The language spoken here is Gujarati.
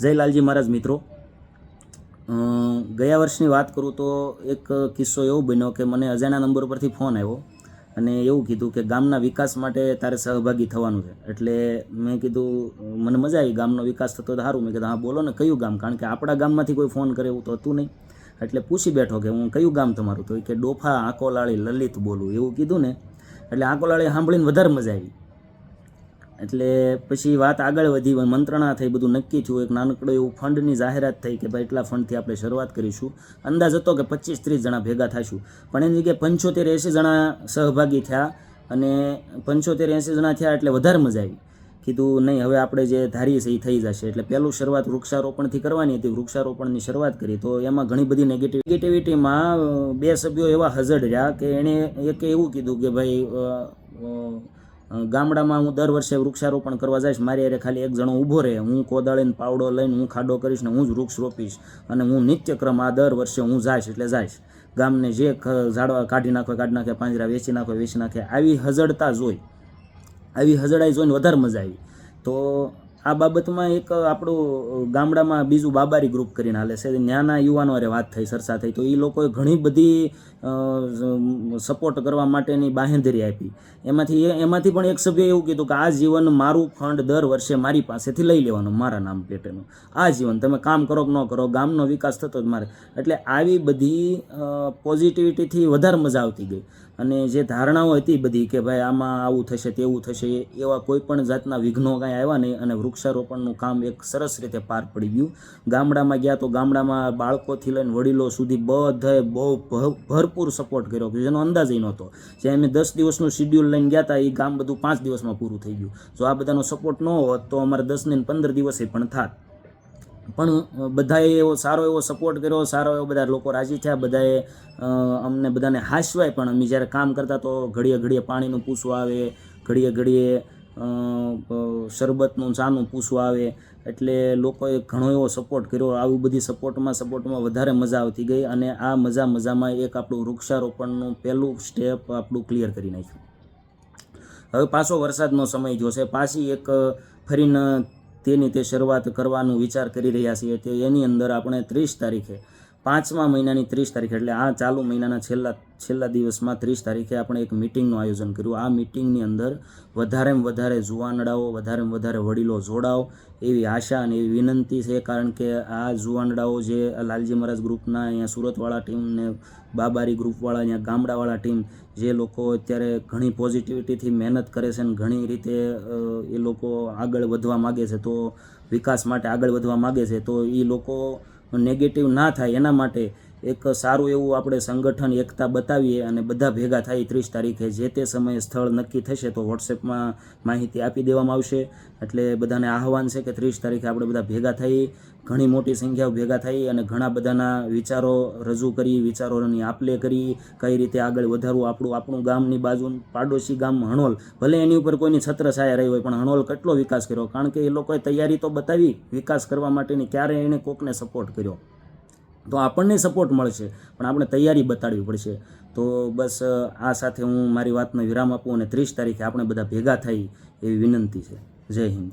જય લાલજી મહારાજ મિત્રો. ગયા વર્ષની વાત કરું તો એક કિસ્સો એવો બન્યો કે મને અજાણ્યા નંબર પરથી ફોન આવ્યો અને એવું કીધું કે ગામના વિકાસ માટે તારે સહભાગી થવાનું છે. એટલે મેં કીધું, મને મજા આવી ગામનો વિકાસ થતો સારું. મેં કીધું, હા, બોલો ને, કયું ગામ? કારણ કે આપણા ગામમાંથી કોઈ ફોન કરે એવું તો હતું નહીં. એટલે પૂછી બેઠો કે, હું કયું ગામ તમારું? તો કે, ડોફા આંકોલાળી લલિત બોલું. એવું કીધું ને, એટલે આંકોલાળી સાંભળીને વધારે મજા આવી. એટલે પછી વાત આગળ વધી મંત્રણા થઈ, બધું નક્કી થયું. એક નાનકડો એવું ફંડની જાહેરાત થઈ કે ભાઈ, એટલા ફંડથી આપણે શરૂઆત કરીશું. અંદાજ હતો કે પચીસ ત્રીસ જણા ભેગા થશું. પણ એની જગ્યાએ પંચોતેર એંસી જણા સહભાગી થયા અને પંચોતેર એંસી જણા થયા એટલે વધારે મજા આવી. કીધું, નહીં, હવે આપણે જે ધારીએ છીએ એ થઈ જશે. એટલે પહેલું શરૂઆત વૃક્ષારોપણથી કરવાની હતી. વૃક્ષારોપણની શરૂઆત કરી. તો એમાં ઘણી બધી નેગેટિવ નેગેટિવિટીમાં બે સભ્યો એવા હઝડ રહ્યા કે એણે એક એવું કીધું કે ભાઈ ગામડામાં હું દર વર્ષે વૃક્ષારોપણ કરવા જઈશ. મારી અરે ખાલી એક જણો ઊભો રહે. હું કોદાળીને પાવડો લઈને હું ખાડો કરીશ ને હું જ વૃક્ષ રોપીશ અને હું નિત્યક્રમ આ દર વર્ષે હું જઈશ એટલે જઈશ. ગામને જે ઝાડવા કાઢી નાખો કાઢી નાખે, પાંજરા વેચી નાખો, વેચી નાખે, આવી હજડતા જોઈ. આવી હજડાઈ જોઈને વધારે મજા આવી. તો આ બાબતમાં એક આપણું ગામડામાં બીજું બાબારી ગ્રુપ કરીને હાલે છે. ત્યાંના યુવાનો અરે વાત થઈ, સરસા થઈ. તો એ લોકોએ ઘણી બધી સપોર્ટ કરવા માટેની બાહેંધરી આપી. એમાંથી એમાંથી પણ એક સભ્ય એવું કીધું કે આ જીવન મારું ફંડ દર વર્ષે મારી પાસેથી લઈ લેવાનું, મારા નામ પેટેનું. આ જીવન તમે કામ કરો કે ન કરો, ગામનો વિકાસ થતો જ મારે. એટલે આવી બધી પોઝિટિવિટીથી વધારે મજા આવતી ગઈ. અને જે ધારણાઓ હતી બધી કે ભાઈ આમાં આવું થશે, તેવું થશે, એવા કોઈ પણ જાતના વિઘ્નો કાંઈ આવ્યા નહીં અને વૃક્ષારોપણનું કામ એક સરસ રીતે પાર પડી ગયું. ગામડામાં ગયા તો ગામડામાં બાળકોથી લઈને વડીલો સુધી બધાએ બહુ ભરપૂર સપોર્ટ કર્યો કે જેનો અંદાજ ય નહોતો. જે અમે દસ દિવસનું શિડ્યુલ લઈને ગયા હતા એ ગામ બધું પાંચ દિવસમાં પૂરું થઈ ગયું. જો આ બધાનો સપોર્ટ ન હોત તો અમારે દસ ને પંદર દિવસે પણ થાત. પણ બધાએ એવો સારો એવો સપોર્ટ કર્યો, સારો એવો બધા લોકો રાજી થયા, બધાએ અમને બધાને હાસવાય પણ અમે જ્યારે કામ કરતા તો ઘડીએ ઘડીએ પાણીનું પૂછવું આવે, ઘડીએ ઘડીએ શરબતનું ચાનું પૂછવું આવે, એટલે લોકોએ ઘણો એવો સપોર્ટ કર્યો. આવી બધી સપોર્ટમાં સપોર્ટમાં વધારે મજા આવતી ગઈ અને આ મજા મજામાં એક આપણું વૃક્ષારોપણનું પહેલું સ્ટેપ આપણું ક્લિયર કરી નાખ્યું. હવે પાછો વરસાદનો સમય જોશે. પાછી એક, ફરીને તેની તે શરૂઆત કરવાનું વિચાર કરી રહ્યા છીએ તે એની અંદર આપણે ત્રીસ તારીખે પાંચમા મહિનાની ત્રીસ તારીખે એટલે આ ચાલુ મહિનાના છેલ્લા છેલ્લા દિવસમાં ત્રીસ તારીખે આપણે એક મિટિંગનું આયોજન કર્યું. આ મિટિંગની અંદર વધારેમાં વધારે જુવાનડાઓ, વધારેમાં વધારે વડીલો જોડાઓ એવી આશા અને એવી વિનંતી છે. કારણ કે આ જુવાનડાઓ જે લાલજી મહારાજ ગ્રુપના અહીંયા સુરતવાળા ટીમ ને બાબારી ગ્રુપવાળા અહીંયા ગામડાવાળા ટીમ, જે લોકો અત્યારે ઘણી પોઝિટિવિટીથી મહેનત કરે છે અને ઘણી રીતે એ લોકો આગળ વધવા માગે છે, તો વિકાસ માટે આગળ વધવા માગે છે, તો એ લોકો નેગેટિવ ના થાય એના માટે એક સારું એવું આપણે સંગઠન, એકતા બતાવીએ અને બધા ભેગા થાય ત્રીસ તારીખે જે તે સમયે સ્થળ નક્કી થશે તો વોટ્સએપમાં માહિતી આપી દેવામાં આવશે. એટલે બધાને આહવાન છે કે ત્રીસ તારીખે આપણે બધા ભેગા થઈ, ઘણી મોટી સંખ્યાઓ ભેગા થઈ અને ઘણા બધાના વિચારો રજૂ કરી, વિચારોની આપલે કરી, કઈ રીતે આગળ વધારવું, આપણું આપણું ગામની બાજુ, પાડોશી ગામ હણોલ, ભલે એની ઉપર કોઈની છત્ર છાયા રહી હોય, પણ હણોલ કેટલો વિકાસ કર્યો? કારણ કે એ લોકોએ તૈયારી તો બતાવી વિકાસ કરવા માટેની ક્યારે એણે કોકને સપોર્ટ કર્યો? તો આપણને સપોર્ટ મળશે, પણ આપણે તૈયારી બતાડવી પડશે. તો બસ આ સાથે હું મારી વાતનો વિરામ આપું અને ત્રીસ તારીખે આપણે બધા ભેગા થઈ એવી વિનંતી છે. જય હિન્દ.